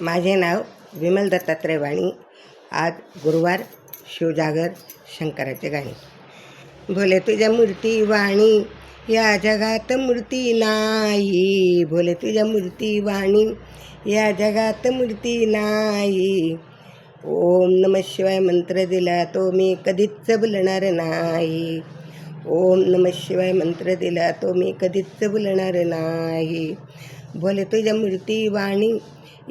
माझे नाव विमल दत्तात्रय वाणी आज गुरुवार शिवजागर शंकराचे गाणे. भोले तुझ्या मूर्ती वाणी या जगात मूर्ती नाही. भोले तुझ्या मूर्ती वाणी या जगात मूर्ती नाही. ओम नम शिवाय मंत्र दिला तो मी कधीच बोलणार नाही. ओम नम शिवाय मंत्र दिला तो मी कधीच बोलणार नाही. बोले तुझ्या मूर्ती वाणी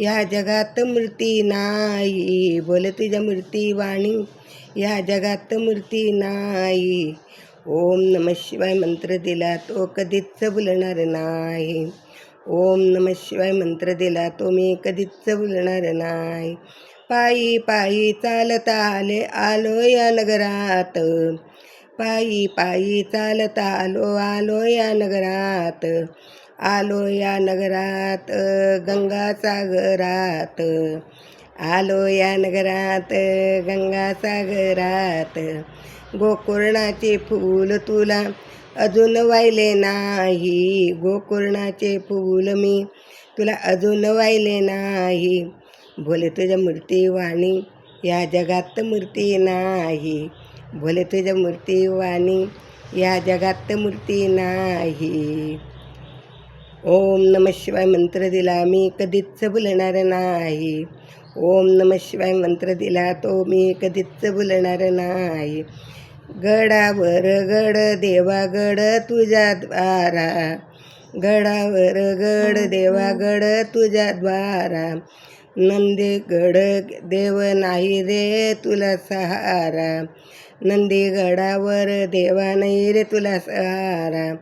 या जगात मूर्ती नाही. बोले तुझ्या मूर्ती वाणी या जगात मूर्ती नाही. ओम नम शिवाय मंत्र दिला तो कधीच बोलणार नाही. ओम नम शिवाय मंत्र दिला तो मी कधीच बोलणार नाही. पायी पायी चालत आले आलो या नगरात. पायी पायी चालता आलो आलो या नगरात. आलो या नगरात गंगासागरात आलो या नगरात गंगासागरात गोकुर्णाचे फूल तुला अजून वाहिले नाही. गोकुर्णाचे फूल मी तुला अजून वाहिले नाही. भोले तुझ्या मूर्ती वाणी या जगात मूर्ती नाही. भोले तुझ्या मूर्ती वाणी या जगात मूर्ती नाही. ओम नम शिवाय मंत्र दिला मी कधीच बोलणार नाही. ओम नम शिवाय मंत्र दिला तो मी कधीच बोलणार नाही. गडावर गड देवा गड तुझ्या द्वारा. गडावर गड देवा गड तुझ्या द्वारा. नंदी गड देव नाही रे तुला सहारा. नंदीगडावर देवा नाही रे तुला सहारा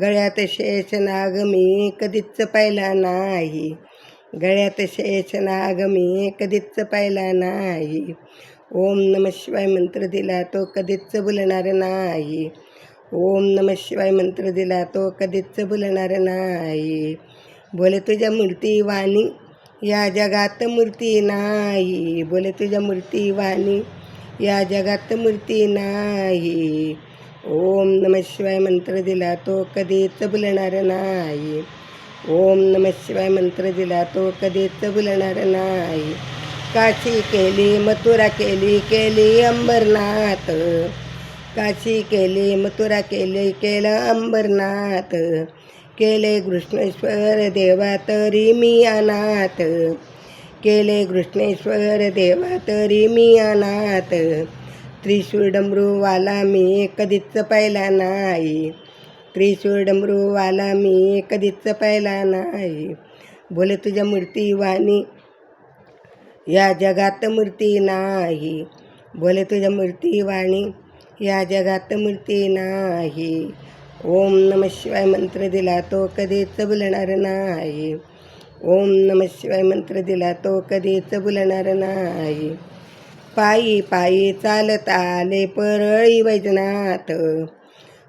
गळ्यात शेष नाग मी कधीच पाहिला नाही. गळ्यात शेष नाग मी कधीच पाहिला नाही. ओम नम शिवाय मंत्र दिला तो कधीच बोलणार नाही. ओम नम शिवाय मंत्र दिला तो कधीच बोलणार नाही. बोले तुझ्या मूर्ती वाणी या जगात मूर्ती नाही. बोले तुझ्या मूर्ती वाणी या जगात मूर्ती नाही. ओम नम शिवाय मंत्र दिला तो कधीच बोलणार नाही. ओम नम शिवाय मंत्र दिला तो कधीच बोलणार नाही. काशी केली मथुरा केली केली अंबरनाथ. काशी केली मथुरा केली केलं अंबरनाथ. केले कृष्णेश्वर देवा तरी मी अनाथ. केले कृष्णेश्वर देवा तरी मी अनाथ. त्रिशूळ डमरूवाला मी कधीच पाहिला नाही. त्रिशूळ डमरूवाला मी कधीच पाहिला नाही. बोले तुझ्या मूर्ती वाणी. या जगात मूर्ती नाही. बोले तुझ्या मूर्ती वाणी. या जगात मूर्ती नाही. ओम नम शिवाय मंत्र दिला तो कधीच बोलणार नाही. ओम नम शिवाय मंत्र दिला तो कधीच बोलणार नाही. पायी पायी चालत आले परळी वैजनाथ.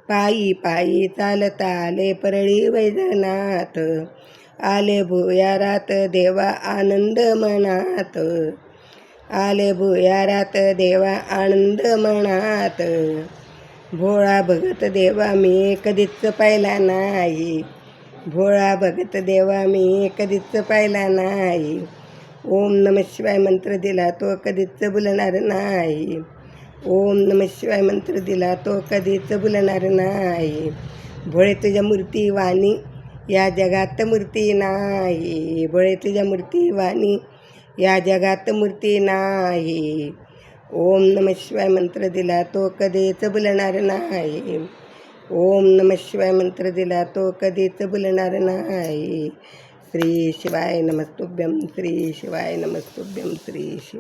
पायी पायी चालत आले परळी वैजनाथ. आले भुयारात देवा आनंद मनात. आले भुयारात देवा आनंद मनात. भोळा भगत देवा मी कधीच पाहिला नाही. भोळा भगत देवा मी कधीच पाहिला नाही. ओम नम शिवाय मंत्र दिला तो कधीच बोलणार नाही. ओम नम शिवाय मंत्र दिला तो कधीच बोलणार नाही. भोळे तुझ्या मूर्ती वाणी या जगात मूर्ती नाही. भोळे तुझ्या मूर्ती वाणी या जगात मूर्ती नाही. ओम नम शिवाय मंत्र दिला तो कधीच बोलणार नाही. ओम नम शिवाय मंत्र दिला तो कधीच बोलणार नाही. श्री शिवाय नमस्तुभ्यम श्री शिवाय नमस्तुभ्यम श्री शिवाय